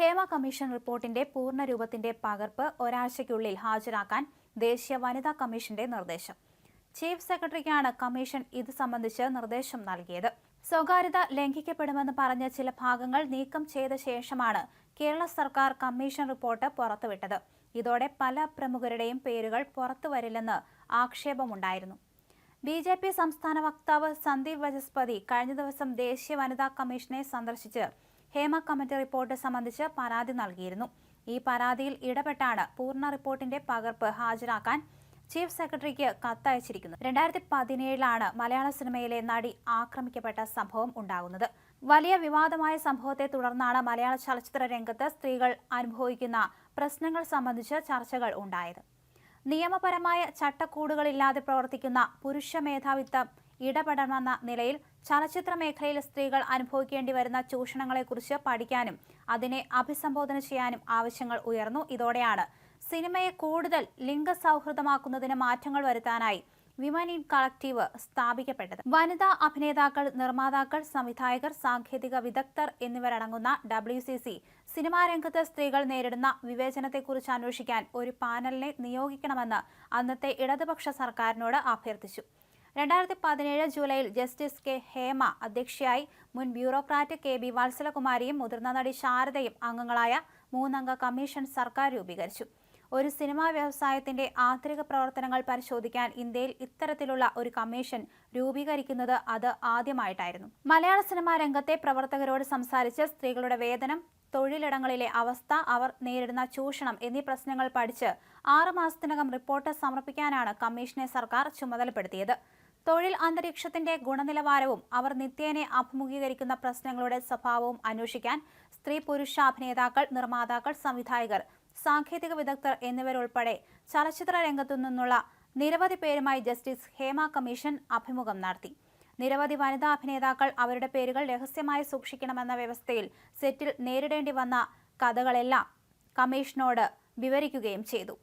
Hema commission റിപ്പോർട്ടിന്റെ പൂർണ രൂപത്തിന്റെ പകർപ്പ് ഒരാഴ്ചയ്ക്കുള്ളിൽ ഹാജരാക്കാൻ ദേശീയ വനിതാ കമ്മീഷന്റെ നിർദ്ദേശം. ചീഫ് സെക്രട്ടറിക്കാണ് കമ്മീഷൻ ഇത് സംബന്ധിച്ച് നിർദ്ദേശം നൽകിയത്. സ്വകാര്യത ലംഘിക്കപ്പെടുമെന്ന് പറഞ്ഞ ചില ഭാഗങ്ങൾ നീക്കം ചെയ്ത ശേഷമാണ് കേരള സർക്കാർ കമ്മീഷൻ റിപ്പോർട്ട് പുറത്തുവിട്ടത്. ഇതോടെ പല പ്രമുഖരുടെയും പേരുകൾ പുറത്തുവരില്ലെന്ന് ആക്ഷേപമുണ്ടായിരുന്നു. ബി ജെ പി സംസ്ഥാന വക്താവ് സന്ദീപ് വചസ്പതി കഴിഞ്ഞ ദിവസം ദേശീയ വനിതാ കമ്മീഷനെ സന്ദർശിച്ച് ഹേമ കമ്മിറ്റി റിപ്പോർട്ട് സംബന്ധിച്ച് പരാതി നൽകിയിരുന്നു. ഈ പരാതിയിൽ ഇടപെട്ടാണ് പൂർണ റിപ്പോർട്ടിന്റെ പകർപ്പ് ഹാജരാക്കാൻ ചീഫ് സെക്രട്ടറിക്ക് കത്തയച്ചിരിക്കുന്നത്. രണ്ടായിരത്തി പതിനേഴിലാണ് മലയാള സിനിമയിലെ നടി ആക്രമിക്കപ്പെട്ട സംഭവം ഉണ്ടാകുന്നത്. വലിയ വിവാദമായ സംഭവത്തെ തുടർന്നാണ് മലയാള ചലച്ചിത്ര രംഗത്ത് സ്ത്രീകൾ അനുഭവിക്കുന്ന പ്രശ്നങ്ങൾ സംബന്ധിച്ച് ചർച്ചകൾ ഉണ്ടായത്. നിയമപരമായ ചട്ടക്കൂടുകളില്ലാതെ പ്രവർത്തിക്കുന്ന പുരുഷ മേധാവിത്വം ഇടപെടണമെന്ന നിലയിൽ ചലച്ചിത്ര മേഖലയിൽ സ്ത്രീകൾ അനുഭവിക്കേണ്ടി വരുന്ന ചൂഷണങ്ങളെക്കുറിച്ച് പഠിക്കാനും അതിനെ അഭിസംബോധന ചെയ്യാനും ആവശ്യങ്ങൾ ഉയർന്നു. ഇതോടെയാണ് സിനിമയെ കൂടുതൽ ലിംഗസൗഹൃദമാക്കുന്നതിന് മാറ്റങ്ങൾ വരുത്താനായി വിമൻ ഇൻ കളക്റ്റീവ് സ്ഥാപിക്കപ്പെട്ടത്. വനിതാ അഭിനേതാക്കൾ നിർമ്മാതാക്കൾ സംവിധായകർ സാങ്കേതിക വിദഗ്ധർ എന്നിവരടങ്ങുന്ന ഡബ്ല്യു സി സി സിനിമാ രംഗത്ത് സ്ത്രീകൾ നേരിടുന്ന വിവേചനത്തെക്കുറിച്ച് അന്വേഷിക്കാൻ ഒരു പാനലിനെ നിയോഗിക്കണമെന്ന് അന്നത്തെ ഇടതുപക്ഷ സർക്കാരിനോട് അഭ്യർത്ഥിച്ചു. രണ്ടായിരത്തി പതിനേഴ് ജൂലൈയിൽ ജസ്റ്റിസ് കെ ഹേമ അധ്യക്ഷയായി മുൻ ബ്യൂറോക്രാറ്റ് കെ ബി വത്സലകുമാരിയും മുതിർന്ന നടി ശാരദയും അംഗങ്ങളായ മൂന്നംഗ കമ്മീഷൻ സർക്കാർ രൂപീകരിച്ചു. ഒരു സിനിമാ വ്യവസായത്തിന്റെ ആന്തരിക പ്രവർത്തനങ്ങൾ പരിശോധിക്കാൻ ഇന്ത്യയിൽ ഇത്തരത്തിലുള്ള ഒരു കമ്മീഷൻ രൂപീകരിക്കുന്നത് അത് ആദ്യമായിട്ടായിരുന്നു. മലയാള സിനിമാ രംഗത്തെ പ്രവർത്തകരോട് സംസാരിച്ച് സ്ത്രീകളുടെ വേതനം തൊഴിലിടങ്ങളിലെ അവസ്ഥ അവർ നേരിടുന്ന ചൂഷണം എന്നീ പ്രശ്നങ്ങൾ പഠിച്ച് ആറുമാസത്തിനകം റിപ്പോർട്ട് സമർപ്പിക്കാനാണ് കമ്മീഷനെ സർക്കാർ ചുമതലപ്പെടുത്തിയത്. തൊഴിൽ അന്തരീക്ഷത്തിന്റെ ഗുണനിലവാരവും അവർ നിത്യേനെ അഭിമുഖീകരിക്കുന്ന പ്രശ്നങ്ങളുടെ സ്വഭാവവും അന്വേഷിക്കാൻ സ്ത്രീ പുരുഷ അഭിനേതാക്കൾ നിർമ്മാതാക്കൾ സംവിധായകർ സാങ്കേതിക വിദഗ്ധർ എന്നിവരുൾപ്പെടെ ചലച്ചിത്ര രംഗത്തു നിന്നുള്ള നിരവധി പേരുമായി ജസ്റ്റിസ് ഹേമ കമ്മീഷൻ അഭിമുഖം നടത്തി. നിരവധി വനിതാ അഭിനേതാക്കൾ അവരുടെ പേരുകൾ രഹസ്യമായി സൂക്ഷിക്കണമെന്ന വ്യവസ്ഥയിൽ സെറ്റിൽ നേരിടേണ്ടി വന്ന കഥകളെല്ലാം കമ്മീഷനോട് വിവരിക്കുകയും ചെയ്തു.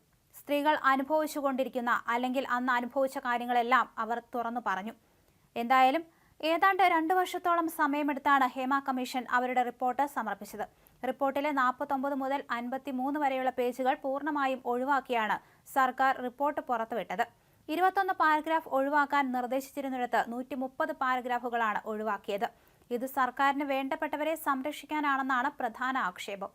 സ്ത്രീകൾ അനുഭവിച്ചുകൊണ്ടിരിക്കുന്ന അല്ലെങ്കിൽ അന്ന് അനുഭവിച്ച കാര്യങ്ങളെല്ലാം അവർ തുറന്നു പറഞ്ഞു. എന്തായാലും ഏതാണ്ട് രണ്ടു വർഷത്തോളം സമയമെടുത്താണ് ഹേമ കമ്മീഷൻ അവരുടെ റിപ്പോർട്ട് സമർപ്പിച്ചത്. റിപ്പോർട്ടിലെ നാൽപ്പത്തൊമ്പത് മുതൽ അൻപത്തി മൂന്ന് വരെയുള്ള പേജുകൾ പൂർണമായും ഒഴിവാക്കിയാണ് സർക്കാർ റിപ്പോർട്ട് പുറത്തുവിട്ടത്. ഇരുപത്തൊന്ന് പാരഗ്രാഫ് ഒഴിവാക്കാൻ നിർദ്ദേശിച്ചിരുന്നിടത്ത് നൂറ്റി മുപ്പത് പാരഗ്രാഫുകളാണ് ഒഴിവാക്കിയത്. ഇത് സർക്കാരിന് വേണ്ടപ്പെട്ടവരെ സംരക്ഷിക്കാനാണെന്നാണ് പ്രധാന ആക്ഷേപം.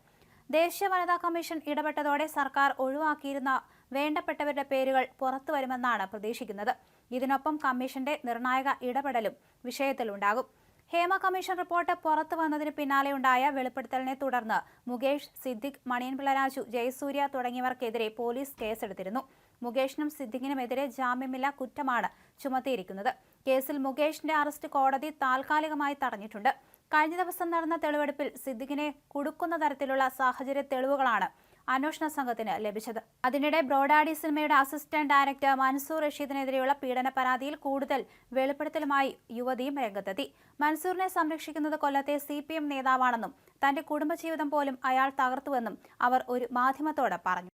ദേശീയ വനിതാ കമ്മീഷൻ ഇടപെട്ടതോടെ സർക്കാർ ഒഴിവാക്കിയിരുന്ന വേണ്ടപ്പെട്ടവരുടെ പേരുകൾ പുറത്തു വരുമെന്നാണ് പ്രതീക്ഷിക്കുന്നത്. ഇതിനൊപ്പം കമ്മീഷന്റെ നിർണായക ഇടപെടലും വിഷയത്തിലുണ്ടാകും. ഹേമ കമ്മീഷൻ റിപ്പോർട്ട് പുറത്തു വന്നതിന് പിന്നാലെയുണ്ടായ വെളിപ്പെടുത്തലിനെ തുടർന്ന് മുകേഷ് സിദ്ദിഖ് മണിയൻപിള്ള രാജു ജയസൂര്യ തുടങ്ങിയവർക്കെതിരെ പോലീസ് കേസെടുത്തിരുന്നു. മുകേഷിനും സിദ്ദിഖിനുമെതിരെ ജാമ്യമില്ല കുറ്റമാണ് ചുമത്തിയിരിക്കുന്നത്. കേസിൽ മുകേഷിന്റെ അറസ്റ്റ് കോടതി താൽക്കാലികമായി തടഞ്ഞിട്ടുണ്ട്. കഴിഞ്ഞ ദിവസം നടന്ന തെളിവെടുപ്പിൽ സിദ്ദിഖിനെ കുടുക്കുന്ന തരത്തിലുള്ള സാഹചര്യ തെളിവുകളാണ് അന്വേഷണ സംഘത്തിന് ലഭിച്ചത്. അതിനിടെ ബ്രോഡാഡി സിനിമയുടെ അസിസ്റ്റന്റ് ഡയറക്ടർ മൻസൂർ റഷീദിനെതിരെയുള്ള പീഡന പരാതിയിൽ കൂടുതൽ വെളിപ്പെടുത്തലുമായി യുവതിയും രംഗത്തെത്തി. മൻസൂറിനെ സംരക്ഷിക്കുന്നത് കൊല്ലത്തെ സി പി എം നേതാവാണെന്നും തന്റെ കുടുംബജീവിതം പോലും അയാൾ തകർത്തുവെന്നും അവർ ഒരു മാധ്യമത്തോട് പറഞ്ഞു.